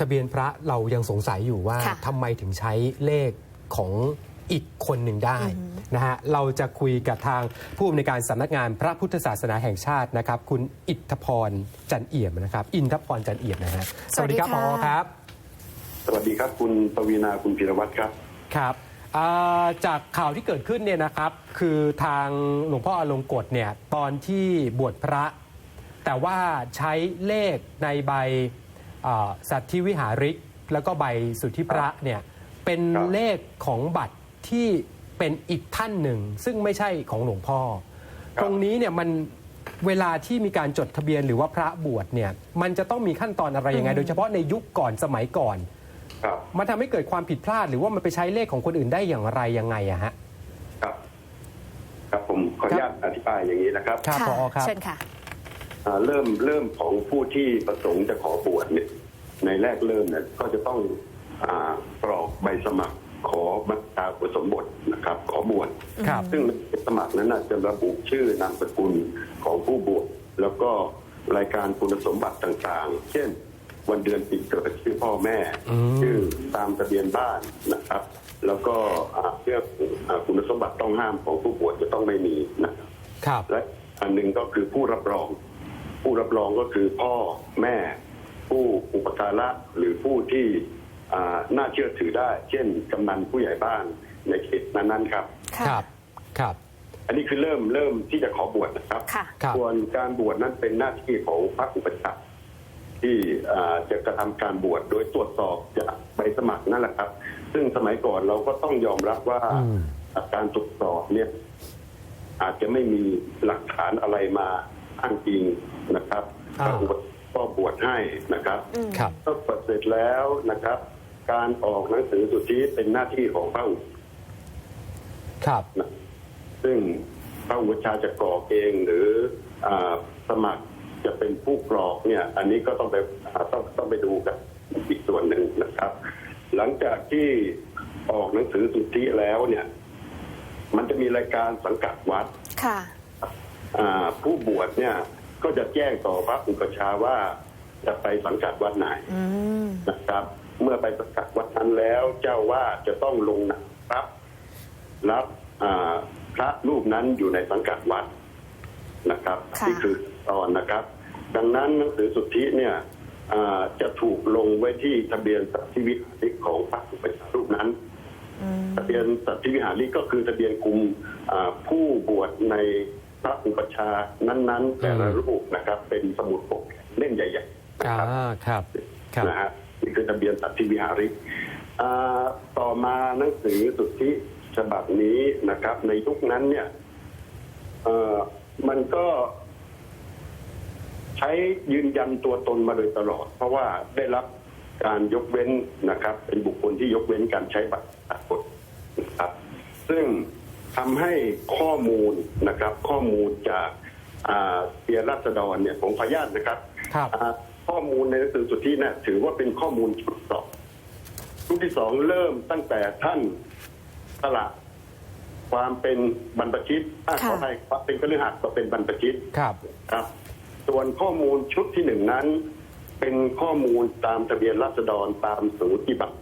ทะเบียนพระเรายังสงสัยอยู่ว่าค่ะทำไมถึงใช้เลขของอีกคนหนึ่งได้อือฮึนะฮะเราจะคุยกับทางผู้อำนวยการสำนักงานพระพุทธศาสนาแห่งชาตินะครับ คุณอิทธพรจันเอี่ยมนะครับ อินทพรจันเอี่ยมนะฮะสวัสดีครับค่ะพอครับ สวัสดีครับคุณปวีนาคุณพิรวัตรครับ ครับอ่าจากข่าวที่เกิดขึ้นเนี่ยนะครับ คือทางหลวงพ่ออลงกฎเนี่ยตอนที่บวชพระ แต่ว่าใช้เลขในใบอ่า สัตธิวิหาริก แล้วก็ใบสุทธิพระเนี่ยเป็นครับเลขของบัตรที่เป็นอีกท่านหนึ่ง ซึ่งไม่ใช่ของหลวงพ่อ ตรงนี้เนี่ยมันเวลาที่มีการจดทะเบียนหรือว่าพระบวชเนี่ยมันจะต้องมีขั้นตอนอะไรยังไง โดยเฉพาะในยุคก่อนสมัยก่อนครับมันทำให้เกิดความผิดพลาด หรือว่ามันไปใช้เลขของคนอื่นได้อย่างไรยังไงอะฮะครับ ครับผมขออนุญาตอธิบายอย่างนี้นะครับครับค่ะผอครับเชิญค่ะอ่า เริ่มเริ่มของผู้ที่ประสงค์จะขอบวชเนี่ยในแรกเริ่มเนี่ยก็จะต้องอากรอกใบสมัครขอบัตราอุปสมบทนะครับ ขอบวชครับซึ่งในสมัครนั้นน่ะจะระบุชื่อนามสกุลของผู้บวชแล้วก็รายการคุณสมบัติต่างๆ เช่น วันเดือนปีเกิดชื่อพ่อแม่อืมชื่อตามทะเบียนบ้านนะครับ แล้วก็อ่าเรื่องอ่าคุณสมบัติต้องห้ามของผู้บวชจะต้องไม่มีนะครับครับและอันหนึ่งก็คือผู้รับรอง ผู้รับรองก็คือพ่อแม่ ผู้อุปการะหรือผู้ที่อ่าน่าเชื่อถือได้ เช่นกำนันผู้ใหญ่บ้านในเขตนั้นๆครับค่ะครับครับ อันนี้คือเริ่มเริ่มที่จะขอบวชนะครับค่ะครับส่วนการบวชนั้นเป็นหน้าที่ของพระอุปชฌาย์ที่อ่าจะกระทำการบวชโดยตรวจสอบจากใบสมัครนั่นแหละครับ ซึ่งสมัยก่อนเราก็ต้องยอมรับว่าอืมการตรวจสอบเนี่ย อาจจะไม่มีหลักฐานอะไรมา อ้างอิงนะครับอ่าพระอุปชฌาย์ก็บวชให้นะครับ อืมครับ ก็บวชเสร็จแล้วนะครับ การออกหนังสือสุทธิเป็นหน้าที่ของพระอุปครับ นะซึ่งพระอุปชฌาย์จะกรอกเองหรืออาสมัครจะเป็นผู้กรอกเนี่ย อันนี้ก็ต้องไปอ่าต้องต้องไปดูกันอีกส่วนหนึ่งนะครับ หลังจากที่ออกหนังสือสุทธิแล้วเนี่ย มันจะมีรายการสังกัดวัด ค่ะอ่า ผู้บวชเนี่ยก็จะแจ้งต่อพระอุปชฌาย์ว่าจะไปสังกัดวัดไหนอืมนะครับ เมื่อไปสังกัดวัดนั้นแล้วเจ้าว่าจะต้องลงนามรับรับอ่าพระรูปนั้นอยู่ในสังกัดวัดนะครับค่ะนี่คือตอนนะครับ ดังนั้นหนังสือสุทธิเนี่ยอ่าจะถูกลงไว้ที่ทะเบียนสัตธิวิหาริกของพระอุปชฌาย์รูปนั้นอืมทะเบียนสัตธิวิหาริกก็คือทะเบียนกลุ่มอ่าผู้บวชใน พระอุปชฌาย์นั้นๆ แต่ละรูปนะครับ เป็นสมุดปกเล่มใหญ่ๆนะอ่าครับครับครับนะฮะนี่คือทะเบียนสัตธิวิหาริกอ่าต่อมาหนังสือสุทธิฉบับนี้นะครับ ในยุคนั้นเนี่ยเอ่อมันก็ใช้ยืนยันตัวตนมาโดยตลอด เพราะว่าได้รับการยกเว้นนะครับ เป็นบุคคลที่ยกเว้นการใช้บัตรปรากฏนะครับ ซึ่ง ทำให้ข้อมูลนะครับ ข้อมูลจากอ่าเปียรัษฎรเนี่ยผมขออนุญาตนะครับครับอ่าข้อมูลในหนังสือสุทธิเนี่ยถือว่าเป็นข้อมูลชุดสองชุดที่สองเริ่มตั้งแต่ท่านสละความเป็นบรรพชิตอะขค่ะอให้ความเป็นกฤหัสถ์ก็เป็นบรรพชิตครับครับ ส่วนข้อมูลชุดที่หนึ่งนั้น เป็นข้อมูลตามทะเบียนราษฎรตามสูติบัตร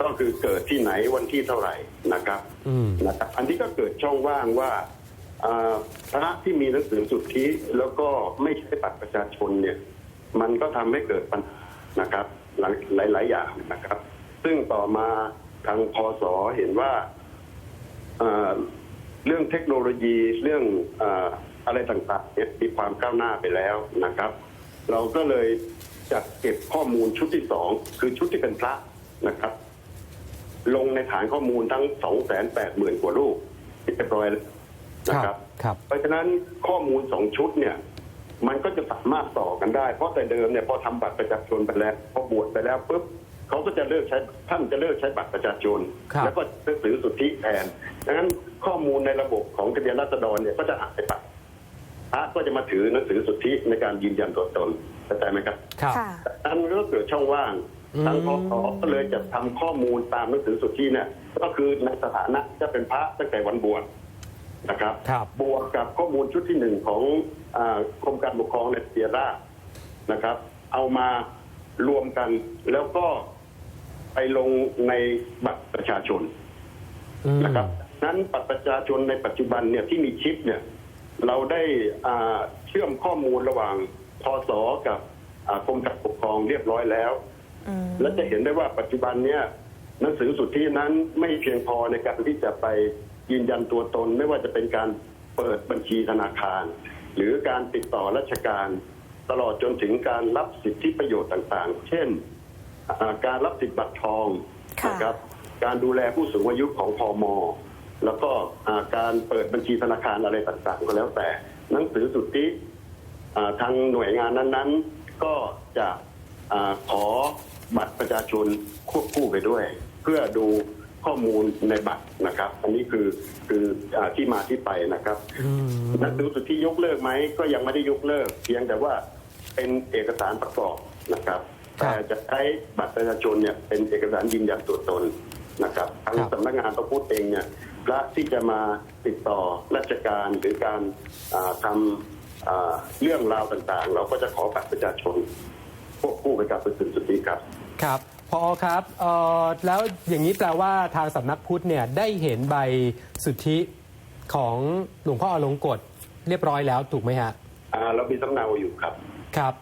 ก็คือเกิดที่ไหนวันที่เท่าไหร่นะครับอืมนะครับ อันนี้ก็เกิดช่องว่างว่าอ่าพระที่มีหนังสือสุทธิแล้วก็ไม่ใช้บัตรประชาชนเนี่ย มันก็ทำให้เกิดปัญหานะครับ หลายหลายๆอย่างนะครับ ซึ่งต่อมาทางพศเห็นว่าอ่าเรื่องเทคโนโลยีเรื่องอาอะไรต่างๆเนี่ยมีความก้าวหน้าไปแล้วนะครับ เราก็เลยจัดเก็บข้อมูลชุดที่สองคือชุดที่เป็นพระนะครับ ลงในฐานข้อมูลทั้ง 2 8 0 0 0 0 กว่ารูปที่เรียบร้อยแล้วนะครับ ครับ เพราะฉะนั้นข้อมูลสองชุดเนี่ย มันก็จะสามารถต่อกันได้ เพราะแต่เดิมเนี่ยพอทำบัตรประชาชนไปแล้วพอบวชไปแล้วปุ๊บเขาก็จะเลิกใช้ท่านจะเลิกใช้บัตรประชาชนครับแล้วก็หนังสือสุทธิแทนดังนั้นข้อมูลในระบบของทะเบียนราษฎรเนี่ยก็จะหายไปพระก็จะมาถือหนังสือสุทธิในการยืนยันตัวตนเข้าใจไหมครับครับค่ะอันนก็เกิดช่องว่างอืม ทางพอก็เลยจะทำข้อมูลตามหนังสือสุทธิเนี่ยก็คือในสถานะจะเป็นพระตั้งแต่วันบวชนะครับครับบวกกับข้อมูลชุดที่หนึ่งของอากรมการปกครองในเซียร่านะครับ เอามารวมกันแล้วก็ไปลงในบัตรประชาชนอืมนะครับ นั้นบัตรประชาชนในปัจจุบันเนี่ยที่มีชิปเนี่ย เราได้อ่าเชื่อมข้อมูลระหว่างพศกับอ่ากรมการปกครองเรียบร้อยแล้วอืม และจะเห็นได้ว่าปัจจุบันเนี่ยหนังสือสุทธินั้นไม่เพียงพอในการที่จะไปยืนยันตัวตน ไม่ว่าจะเป็นการเปิดบัญชีธนาคาร หรือการติดต่อราชการ ตลอดจนถึงการรับสิทธิประโยชน์ต่างๆ เช่นอ่าการรับสิทธิบัตรทองค่ะนะครับการดูแลผู้สูงอายุของพอมแล้วก็อ่าการเปิดบัญชีธนาคารอะไรต่างๆ ก็แล้วแต่ หนังสือสุทธิอ่าทางหน่วยงานนั้นๆ ก็จะ อาขอบัตรประชาชนควบคู่ไปด้วย เพื่อดูข้อมูลในบัตรนะครับ อันนี้คือคืออาที่มาที่ไปนะครับ อืมหนังสือสุทธิยกเลิกไหมก็ยังไม่ได้ยกเลิก เพียงแต่ว่าเป็นเอกสารประกอบนะครับครับแต่จะใช้บัตรประชาชนเนี่ยเป็นเอกสารยืนยันตัวตนนะครับทางครับ สำนักงานพระพุทธเองเนี่ยพระที่จะมาติดต่อราชการหรือการอ่าทำอ่าเรื่องราวต่างๆ เราก็จะขอบัตรประชาชน ควบคู่ไปกับหนังสือสุทธิครับครับพอครับเอ่อแล้วอย่างนี้แปลว่าทางสำนักพุทธเนี่ยได้เห็นใบสุทธิของหลวงพ่ออลงกฎเรียบร้อยแล้วถูกไหมฮะอ่าเรามีสำเนาอยู่ครับครับ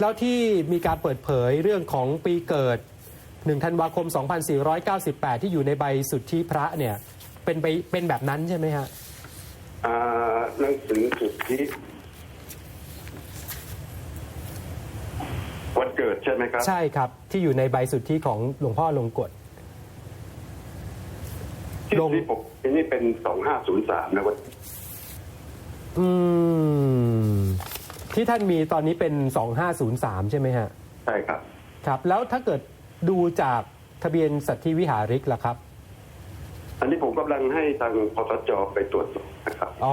แล้วที่มีการเปิดเผยเรื่องของปีเกิด1ธันวาคม 2498 ที่อยู่ในใบสุทธิพระเนี่ยเป็นไปเป็นแบบนั้นใช่ไหมฮะอ่าหนังสือสุทธิวัน เกิดใช่ไหมครับ ใช่ครับที่อยู่ในใบสุทธิของหลวงพ่อลงกฎที่ลง ที่ผมอันนี่เป็นสองห้าศูนย์สามนะวันอืม ที่ท่านมีตอนนี้เป็น 2503 ใช่ไหมฮะ ใช่ครับ ครับ แล้วถ้าเกิดดูจากทะเบียนสัตธิวิหาริกล่ะครับ อันนี้ผมกำลังให้ทางพสจไปตรวจสอบนะครับ อ๋อ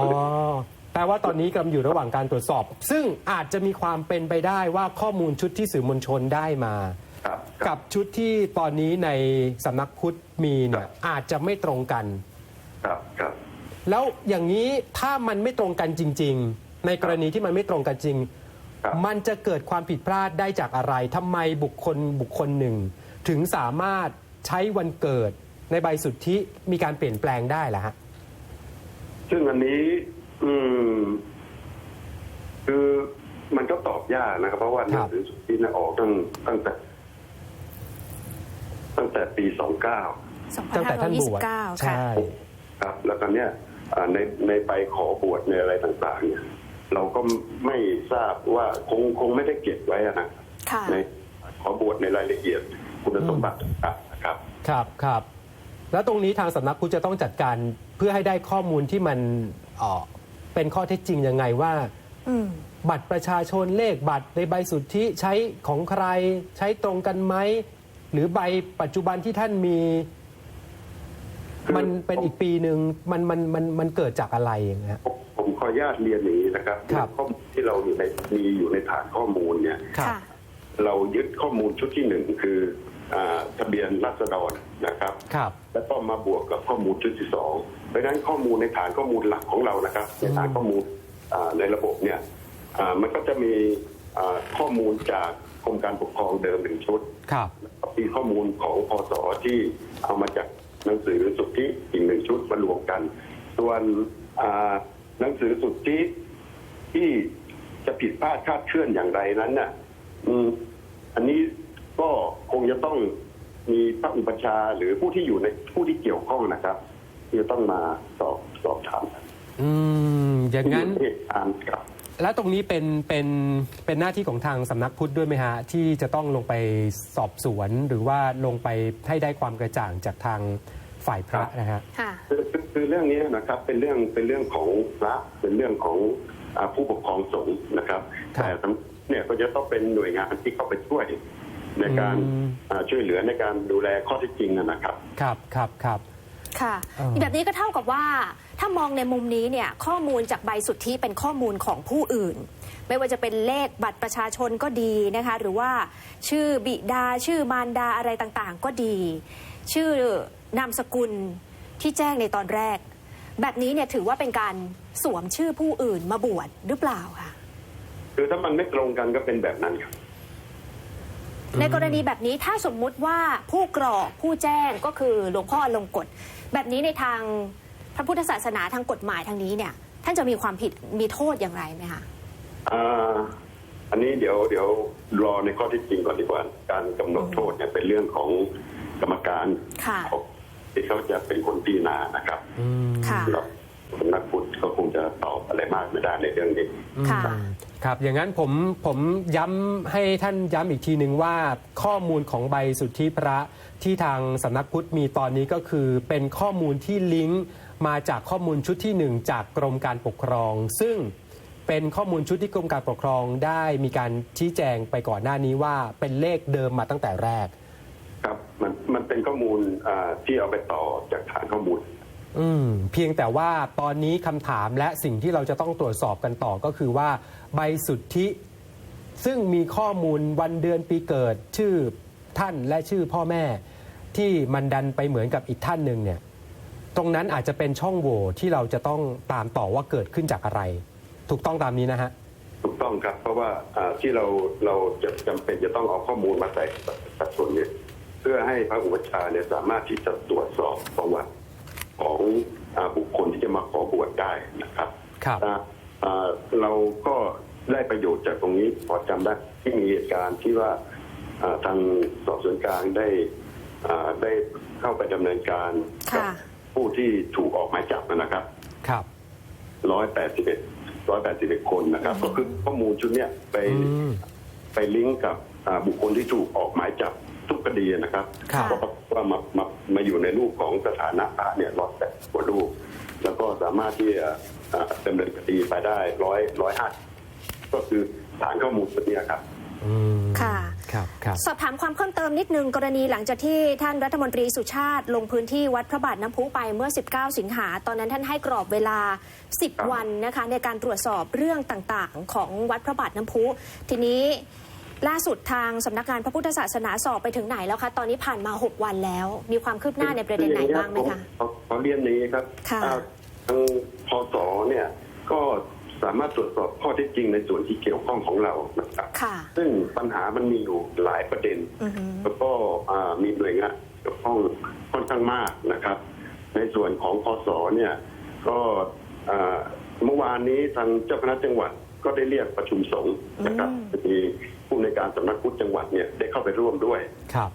แปลว่าตอนนี้กำลังอยู่ระหว่างการตรวจสอบ ซึ่งอาจจะมีความเป็นไปได้ว่าข้อมูลชุดที่สื่อมวลชนได้มา ครับกับชุดที่ตอนนี้ในสำนักพุทธมีเนี่ยอาจจะไม่ตรงกัน ครับครับ แล้วอย่างนี้ถ้ามันไม่ตรงกันจริง ๆ ในกรณีที่มันไม่ตรงกันจริง ครับ มันจะเกิดความผิดพลาดได้จากอะไรทำไมบุคคลบุคคลหนึ่ง ถึงสามารถใช้วันเกิดในใบสุทธิมีการเปลี่ยนแปลงได้ล่ะฮะ ซึ่งอันนี้ อืม คือมันก็ตอบยากนะครับ เพราะว่าหคนัรังบสือสุทธิเนยออกตั้งตั้งแต่ ตั้งแต่ปีสองเก้าตั้งแต่ท่านบวช2529ใช่ครับ แล้วตอนเนี้ยอ่าในในใบขอบวชในอะไรต่าง ๆ เนี่ย เราก็ไม่ทราบว่าคงคงไม่ได้เก็บไว้อะนะค่ะในขอบวชในรายละเอียดคุณสมบัติต่างๆนะครับ ครับครับ แล้วตรงนี้ทางสำนักพุทธจะต้องจัดการเพื่อให้ได้ข้อมูลที่มัน เอ่อเป็นข้อเท็จจริงยังไงว่า อืม บัตรประชาชนเลขบัตรในใบสุทธิใช้ของใครใช้ตรงกันไหม หรือใบปัจจุบันที่ท่านมี คือมันเป็นอีกปีหนึ่งมันมันมันมันเกิดจากอะไรอย่างเงี้ย ผมผมขออนุญาตเรียนอย่างนี้นะครับครับ ข้อมูลที่เราอยู่ในมีอยู่ในฐานข้อมูลเนี่ยครับค่ะ เรายึดข้อมูลชุดที่หนึ่งคืออา ทะเบียนรัษฎรนะครับ ครับ แล้วก็มาบวกกับข้อมูลชุดที่สองเพราะฉะนั้นข้อมูลในฐานข้อมูลหลักของเรานะครับ ในฐานข้อมูลอ่าในระบบเนี่ยอ่ามันก็จะมีอ่าข้อมูลจากกรมการปกครองเดิมหนึ่งชุดครับ มีข้อมูลของพศที่เอามาจากหนังสือสุทธิอีกหนึ่งชุดมารวมกัน ส่วนอ่าหนังสือสุทธิที่จะผิดพลาดคลาดเคลื่อนอย่างไรนั้นน่ะอืมอันนี้ ก็คงจะต้องมีพระอุปชฌาย์หรือผู้ที่อยู่ในผู้ที่เกี่ยวข้องนะครับที่จะต้องมาสอบสอบถามอืมอย่างนั้น ที่อยู่ในเหตุการณ์ครับ แล้วตรงนี้เป็นเป็นเป็นหน้าที่ของทางสำนักพุทธด้วยไหมฮะ ที่จะต้องลงไปสอบสวน หรือว่าลงไปให้ได้ความกระจ่างจากทางฝ่ายพระนะฮะ ค่ะ คือคือคือเรื่องนี้นะครับเป็นเรื่องเป็นเรื่องของพระเป็นเรื่องของอาผู้ปกครองสงฆ์นะครับ ครับ แต่สำเนี่ยก็จะต้องเป็นหน่วยงานที่เข้าไปช่วย ในการอืมอ่าช่วยเหลือในการดูแลข้อเท็จจริงนะนะครับ ครับครับครับค่ะอ่าแบบนี้ก็เท่ากับว่าถ้ามองในมุมนี้เนี่ยข้อมูลจากใบสุทธิเป็นข้อมูลของผู้อื่น ไม่ว่าจะเป็นเลขบัตรประชาชนก็ดีนะคะ หรือว่าชื่อบิดาชื่อมารดาอะไรต่างๆ ก็ดี ชื่อนามสกุลที่แจ้งในตอนแรก แบบนี้เนี่ยถือว่าเป็นการสวมชื่อผู้อื่นมาบวชหรือเปล่าคะคือถ้ามันไม่ตรงกันก็เป็นแบบนั้นครับ ในกรณีแบบนี้ถ้าสมมุติว่าผู้กรอกผู้แจ้งก็คือหลวงพ่ออลงกฎแบบนี้ในทางพระพุทธศาสนาทางกฎหมายทางนี้เนี่ย ท่านจะมีความผิดมีโทษอย่างไรไหมคะอ่าอันนี้เดี๋ยวเดี๋ยวรอในข้อเที่จริงก่อนดีกว่า การกำหนดโทษเนี่ยเป็นเรื่องของกรรมการค่ะที่เขาจะเป็นคนพิจารณานะครับอืมค่ะแล้ว สำนักพุทธก็คงจะตอบอะไรมากไม่ได้ในเรื่องนี้ ค่ะ อืมครับ อย่างนั้นผมผมย้ำให้ท่านย้ำอีกทีหนึ่งว่าข้อมูลของใบสุทธิพระที่ทางสำนักพุทธมีตอนนี้ก็คือ เป็นข้อมูลที่ลิงก์มาจากข้อมูลชุดที่หนึ่งจากกรมการปกครอง ซึ่งเป็นข้อมูลชุดที่กรมการปกครองได้มีการชี้แจงไปก่อนหน้านี้ว่าเป็นเลขเดิมมาตั้งแต่แรก ครับมันมันเป็นข้อมูลอ่าที่เอาไปต่อจากฐานข้อมูล อืมเพียงแต่ว่าตอนนี้คำถามและสิ่งที่เราจะต้องตรวจสอบกันต่อก็คือว่าใบสุทธิซึ่งมีข้อมูลวันเดือนปีเกิดชื่อท่านและชื่อพ่อแม่ ที่มันดันไปเหมือนกับอีกท่านหนึ่งเนี่ย ตรงนั้นอาจจะเป็นช่องโหว่ที่เราจะต้องตามต่อว่าเกิดขึ้นจากอะไร ถูกต้องตามนี้นะฮะถูกต้องครับ เพราะว่าอ่าที่เราเราจะจำเป็นจะต้องเอาข้อมูลมาใส่สัดส่วนเนี่ยเพื่อให้พระอุปชฌาย์เนี่ยสามารถที่จะตรวจสอบประวัติ ของอาบุคคลที่จะมาขอบวชได้นะครับครับอ่าอ่าเราก็ได้ประโยชน์จากตรงนี้พอจำได้ที่มีเหตุการณ์ที่ว่าอ่าทางสอบสวนกลางได้อ่าได้เข้าไปดำเนินการกัค่ะผู้ที่ถูกออกหมายจับนะครับ ครับร้อยแปดสิบเอ็ดร้อยแปดสิบเอ็ดคนนะครับ ก็คือข้อมูลชุดเนี้ยไปอืมไปลิงก์กับอ่าบุคคลที่ถูกออกหมายจับทุกคดีนะครับครับก็ปรากฏว่ามามา มาอยู่ในรูปของสถานะพระเนี่ยร้อยแปดกว่ารูป แล้วก็สามารถที่จะอ่าดำเนินคดีไปได้ร้อยร้อยห้าก็คือฐานข้อมูลตัวเนี้ยครับอืมค่ะครับครับสอบถามความเพิ่มเติมนิดนึงกรณีหลังจากที่ท่านรัฐมนตรีสุชาติ ลงพื้นที่วัดพระบาทน้ำพุไปเมื่อ 19 สิงหา ตอนนั้นท่านให้กรอบเวลาครับ10 วันนะคะในการตรวจสอบเรื่องต่างๆ ของวัดพระบาทน้ำพุทีนี้ ล่าสุดทางสำนักงานพระพุทธศาสนาสอบไปถึงไหนแล้วคะ ตอนนี้ผ่านมา 6 วันแล้ว มีความคืบหน้าในประเด็นไหนบ้างไหมคะขอขอเรียนนี้ครับค่ะอ่าทางพศเนี่ยก็สามารถตรวจสอบข้อเท็จจริงในส่วนที่เกี่ยวข้องของเรานะครับค่ะซึ่งปัญหามันมีอยู่หลายประเด็นอือฮึแล้วก็อ่ามีหน่วยงานเกี่ยวข้องค่อนข้างมากนะครับ ในส่วนของพศเนี่ยก็อ่าเมื่อวานนี้ทางเจ้าคณะจังหวัดก็ได้เรียกประชุมสงฆ์นะครับอืมมี ผู้ในวยการสำนักพุทธจังหวัดเนี่ยได้เข้าไปร่วมด้วย ครับ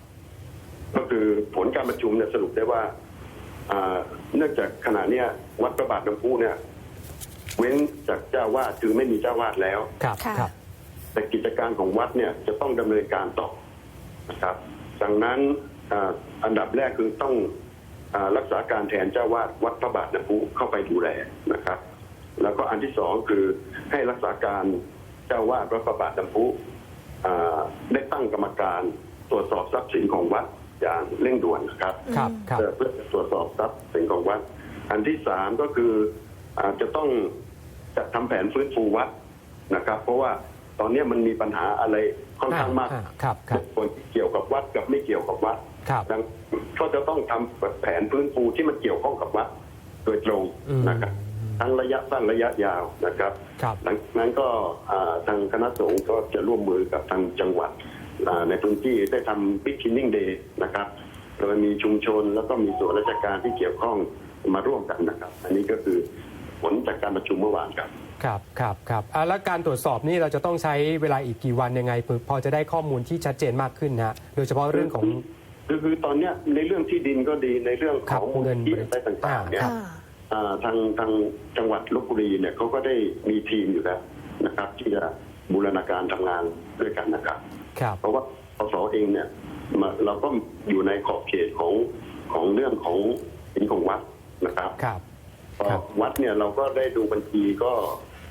ก็คือผลการประชุมเนี่ยสรุปได้ว่าอ่าเนื่องจากขณะเนี้ยวัดพระบาทน้ำพุเนี่ย เว้นจากเจ้าวาดคือไม่มีเจ้าวาดแล้ว ครับ ค่ะ ครับ แต่กิจการของวัดเนี่ยจะต้องดำเนินการต่อนะครับ ดังนั้นอาอันดับแรกคือต้องอารักษาการแทนเจ้าวาดวัดพระบาทน้ำพุเข้าไปดูแลนะครับ แล้วก็อันที่สองคือให้รักษาการเจ้าวาดวัดพระบาทน้ำพุอ่า ได้ตั้งกรรมการตรวจสอบทรัพย์สินของวัดอย่างเร่งด่วนนะครับครับครับเพื่อเพื่อตรวจสอบทรัพย์สินของวัด อันที่สามก็คืออาจจะต้องจัดทำแผนฟื้นฟูวัดนะครับ เพราะว่าตอนนี้มันมีปัญหาอะไรค่อนข้างมากอ่าครับครับคนเกี่ยวกับวัดกับไม่เกี่ยวกับวัดครับดังก็จะต้องทำแผนฟื้นฟูที่มันเกี่ยวข้องกับวัดโดยตรงอืมนะครับ ทั้งระยะสั้นระยะยาวนะครับ ครับ หลังจากนั้นก็อ่าทางคณะสงฆ์ก็จะร่วมมือกับทางจังหวัดอ่าในพื้นที่ได้ทำบิ๊กคินนิ่งเดย์นะครับโดยมีชุมชนแล้วก็มีส่วนราชการที่เกี่ยวข้องมาร่วมกันนะครับ อันนี้ก็คือผลจากการประชุมเมื่อวานครับ ครับครับครับอ่าแล้วการตรวจสอบนี่เราจะต้องใช้เวลาอีกกี่วันยังไงพอพอจะได้ข้อมูลที่ชัดเจนมากขึ้นนะฮะโดยเฉพาะเรื่องของ คือคือตอนเนี้ยในเรื่องที่ดินก็ดีในเรื่องครัขบองมูลเงินที่อะไรต่างๆเนี่ยครับค่ะอ่า ทางทางจังหวัดลบบุรีเนี่ยเขาก็ได้มีทีมอยู่แล้วนะครับ ที่จะบูรณาการทำงานด้วยกันนะครับครับเพราะว่าพศเองเนี่ยมาเราก็อยู่ในขอบเขตของของเรื่องของสินของวัดนะครับครับพอครับวัดเนี่ยเราก็ได้ดูบัญชีก็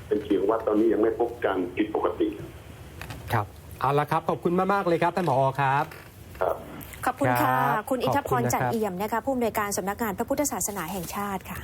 เป็นเชียงวัดตอนนี้ยังไม่พบการผิดปกติ ครับเอาละครับขอบคุณมากๆเลยครับท่านผอครับครับ ขอบคุณค่ะครับคุณอิทธพขอบคุรณนะครับจันเอี่ยมนะคะผู้อำนวยการสำนักงานพระพุทธศาสนาแห่งชาติค่ะ